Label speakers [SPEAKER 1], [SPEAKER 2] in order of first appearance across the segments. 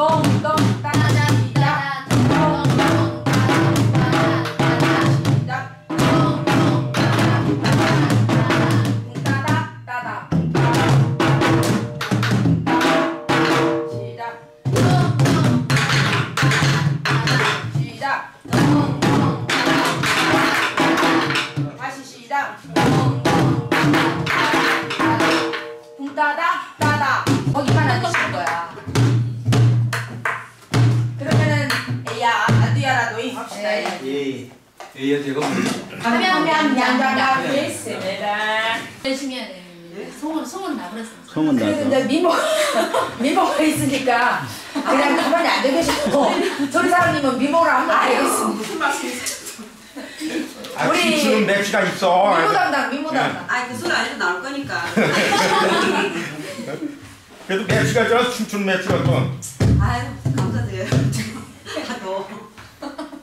[SPEAKER 1] 동
[SPEAKER 2] 예. 예예 제가
[SPEAKER 1] 하면 양자가 됐습니다
[SPEAKER 3] 열심히 해야 돼. 소문 소문 나버렸어.
[SPEAKER 4] 소문
[SPEAKER 1] 그래도
[SPEAKER 4] 나서.
[SPEAKER 1] 이제 미모 미모가 있으니까 그냥 가만히 앉아 계시고 저리 사장님은 미모를 한번 알겠습니다
[SPEAKER 5] 아,
[SPEAKER 1] 우리-
[SPEAKER 5] 춤추는 맵시가 있어.
[SPEAKER 1] 미모 담당 미모 담당
[SPEAKER 6] 아니 그 소리 아니고 나올 거니까.
[SPEAKER 5] 그래도 맵시가 있잖아. 춤추는 맵시가 또.
[SPEAKER 6] 아유 감사드려요. 아, 너.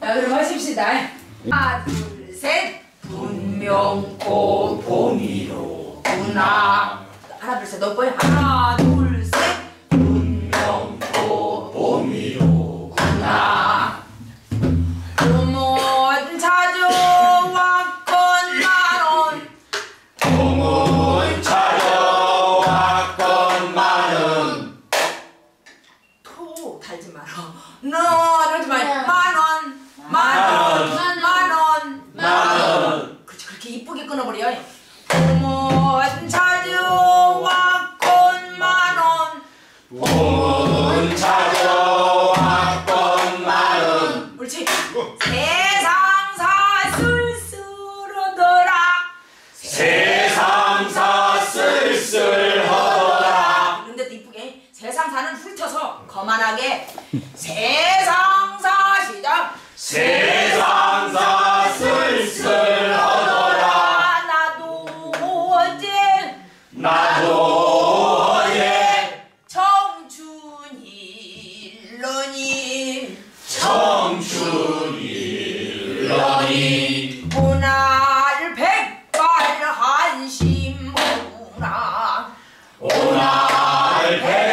[SPEAKER 1] 자 그럼 하십시다 하나 둘셋. 분명코 봄이로구나. 하나 둘셋. 너 거야 하나 둘 거만하게 세상사 시작.
[SPEAKER 7] 세상사 쓸쓸하더라.
[SPEAKER 1] 아, 나도 어제
[SPEAKER 7] 나도 어제
[SPEAKER 1] 청춘 일러니.
[SPEAKER 7] 청춘 일러니.
[SPEAKER 1] 오날 백발 한심하구나.
[SPEAKER 7] 오날 백발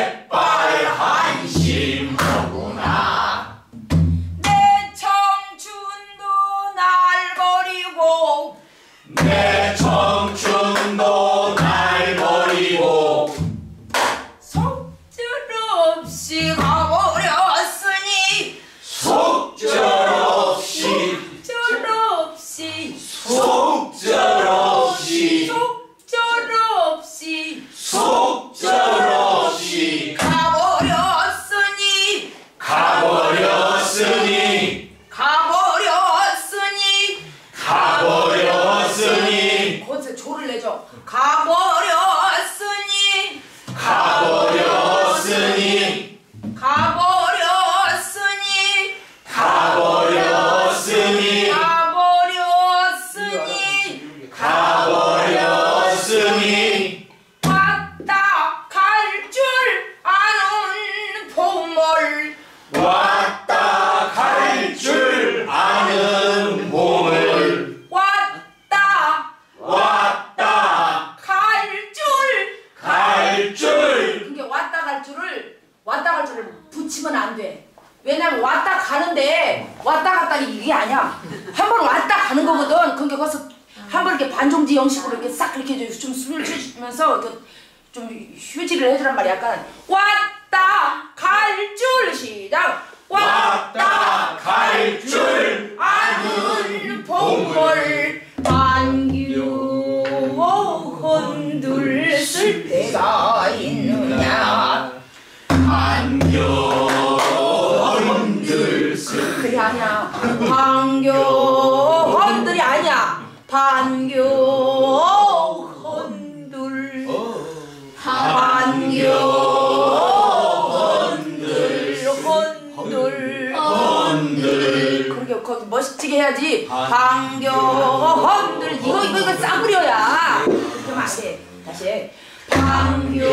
[SPEAKER 1] 가버렸으니 거기서 조를 내줘 가버렸으 한번 왔다 가는 거거든. 그게 거기서 한 번 이렇게 반종지 형식으로 이렇게 싹 이렇게 좀 숨을 쉬면서 좀 휴지를 해주란 말이야. 약간 왔다 갈 줄 반겨 흔들 반겨 흔들 흔들 흔들 그렇게 거기 멋지게 해야지. 반겨 흔들 이거 이거 이거 싸구려야. 그럼 안돼 다시 반겨